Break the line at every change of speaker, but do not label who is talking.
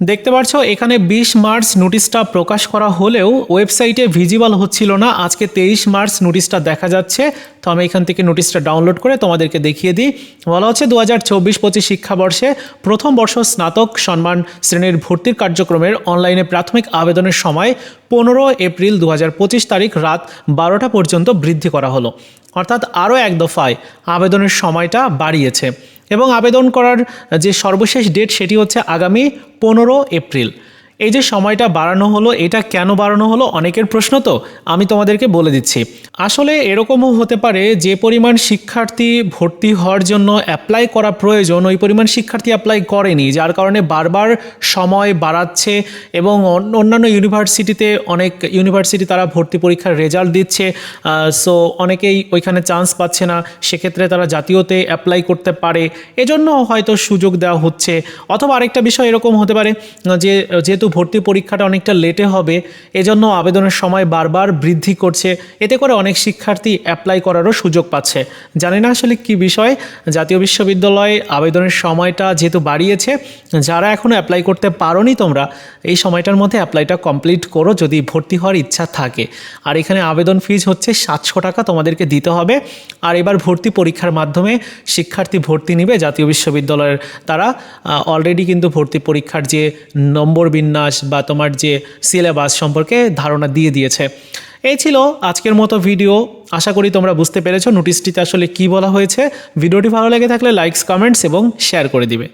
দেখতে পাচ্ছ এখানে বিশ মার্চ নোটিশটা প্রকাশ করা হলেও ওয়েবসাইটে ভিজিবল হচ্ছিল না। আজকে তেইশ মার্চ নোটিশটা দেখা যাচ্ছে, তো আমি এখান থেকে নোটিশটা ডাউনলোড করে তোমাদেরকে দেখিয়ে দিই। বলা হচ্ছে দু হাজার চব্বিশ পঁচিশ শিক্ষাবর্ষে প্রথম বর্ষ স্নাতক সম্মান শ্রেণির ভর্তির কার্যক্রমের অনলাইনে প্রাথমিক আবেদনের সময় পনেরো এপ্রিল দু হাজার পঁচিশ তারিখ রাত বারোটা পর্যন্ত বৃদ্ধি করা হলো। অর্থাৎ আরও এক দফায় আবেদনের সময়টা বাড়িয়েছে। এবং আবেদন করার যে সর্বশেষ ডেট সেটি হচ্ছে আগামী পনেরো এপ্রিল। এই যে সময়টা বাড়ানো হলো, এটা কেন বাড়ানো হলো অনেকের প্রশ্ন তো, আমি তোমাদেরকে বলে দিচ্ছি। আসলে এরকমও হতে পারে, যে পরিমাণ শিক্ষার্থী ভর্তি হওয়ার জন্য অ্যাপ্লাই করা প্রয়োজন, ওই পরিমাণ শিক্ষার্থী অ্যাপ্লাই করেনি, যার কারণে বারবার সময় বাড়াচ্ছে এবং অন্য- অন্যান্য ইউনিভার্সিটিতে অনেক ইউনিভার্সিটি তারা ভর্তি পরীক্ষার রেজাল্ট দিচ্ছে সো অনেকেই ওইখানে চান্স পাচ্ছে না, সেক্ষেত্রে তারা জাতীয়তে অ্যাপ্লাই করতে পারে। এজন্য হয়তো সুযোগ দেওয়া হচ্ছে। অথবা আরেকটা বিষয় এরকম হতে পারে, যে, যেহেতু ভর্তি পরীক্ষাটা অনেকটা লেটে হবে। এজন্য আবেদনের সময় বারবার বৃদ্ধি করছে। এতে করে অনেক শিক্ষার্থী অ্যাপ্লাই করারও সুযোগ পাচ্ছে। জানি না আসলে কি বিষয়। জাতীয় বিশ্ববিদ্যালয়ে আবেদনের সময়টা যেহেতু বাড়িয়েছে, যারা এখনও অ্যাপ্লাই করতে পারোনি তোমরা, এই সময়টার মধ্যে অ্যাপ্লাইটা কমপ্লিট করো যদি ভর্তি হওয়ার ইচ্ছা থাকে। আর এখানে আবেদন ফিজ হচ্ছে সাতশো টাকা তোমাদেরকে দিতে হবে। আর এবার ভর্তি পরীক্ষার মাধ্যমে শিক্ষার্থী ভর্তি নিবে জাতীয় বিশ্ববিদ্যালয়ের তারা। অলরেডি কিন্তু ভর্তি পরীক্ষার যে নম্বর বিন্যাস বা তোমার যে সিলেবাস সম্পর্কে ধারণা দিয়ে দিয়েছে। এই ছিল আজকের মতো ভিডিও। আশা করি তোমরা বুঝতে পেরেছ নোটিশটিতে আসলে কি বলা হয়েছে। ভিডিওটি ভালো লেগে থাকলে লাইকস কমেন্টস এবং শেয়ার করে দিবে।